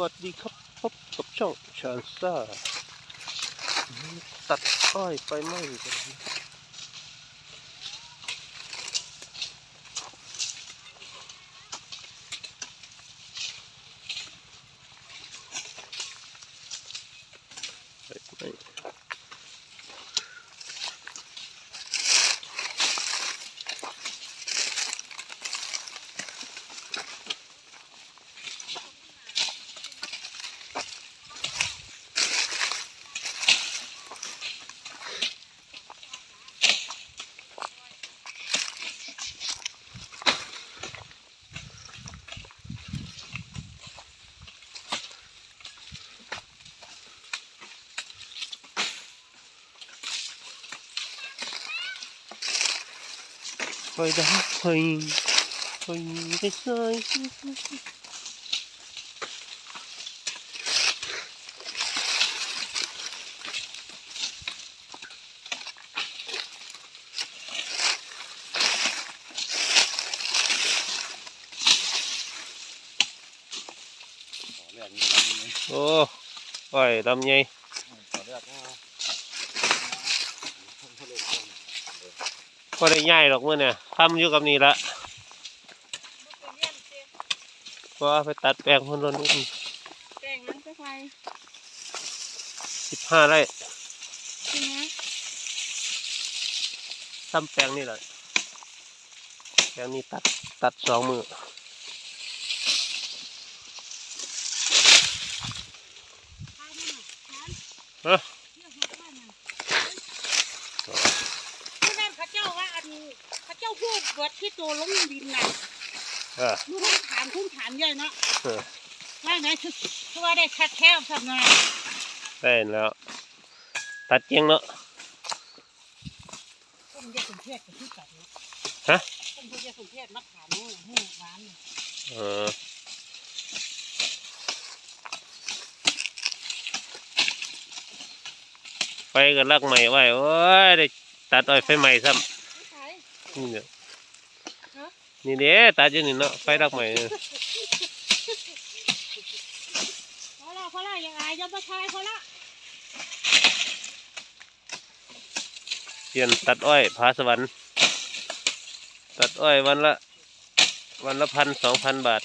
วัสดีครับพบกับช่องชานซ่า ตัดอ้อยไปไหม้กันไปไม้ ไฟดับไฟไฟได้ ใส่โอ้อ้อยลำไยก็ได้ง่ายหรอกมื่อเนี่ยทำอยู่กับนี่ละก็ไปตัดแปลงคนรนแป้งนั้นก็ไปสิบห้าไร่ใช่ไหมทำแปลงนี่แหละแปลงนี้ตัดตัดสองมือข้าวนั่นน่ะร้านฮะ เลือกมาข้าวน่ะผู้นั้น เขาเจ้าว่าอันเขาเจ้าพูดเกิดที่ตัวลงดินน่ะเออดูทุ่งฐานทุ่งฐานใหญ่เนาะเออว่าไหนคือคือว่าได้คัดแค่ทำไงได้แล้ว ตัดเจียงเนาะต้นยาสมเพชกับที่กัดเนาะฮะต้นยาสมเพชมะขามเนี่ยหูหวานเนี่ยเออไฟก็ลักใหม่ไว้โอ้ยได้ ตัดอ้อยไฟใหม่ซ้ไม่ใช่ำนี่เนี่ยฮะนี่เด้ตัดอยู่นี่เนาะไฟลักใหม่เนี่ยพอละพอละอย่าอายอย่ามาทายพอละเปลี่ยนตัดอ้อยผาสวรรค์ตัดอ้อยวันละ วันละพันสองพันบาท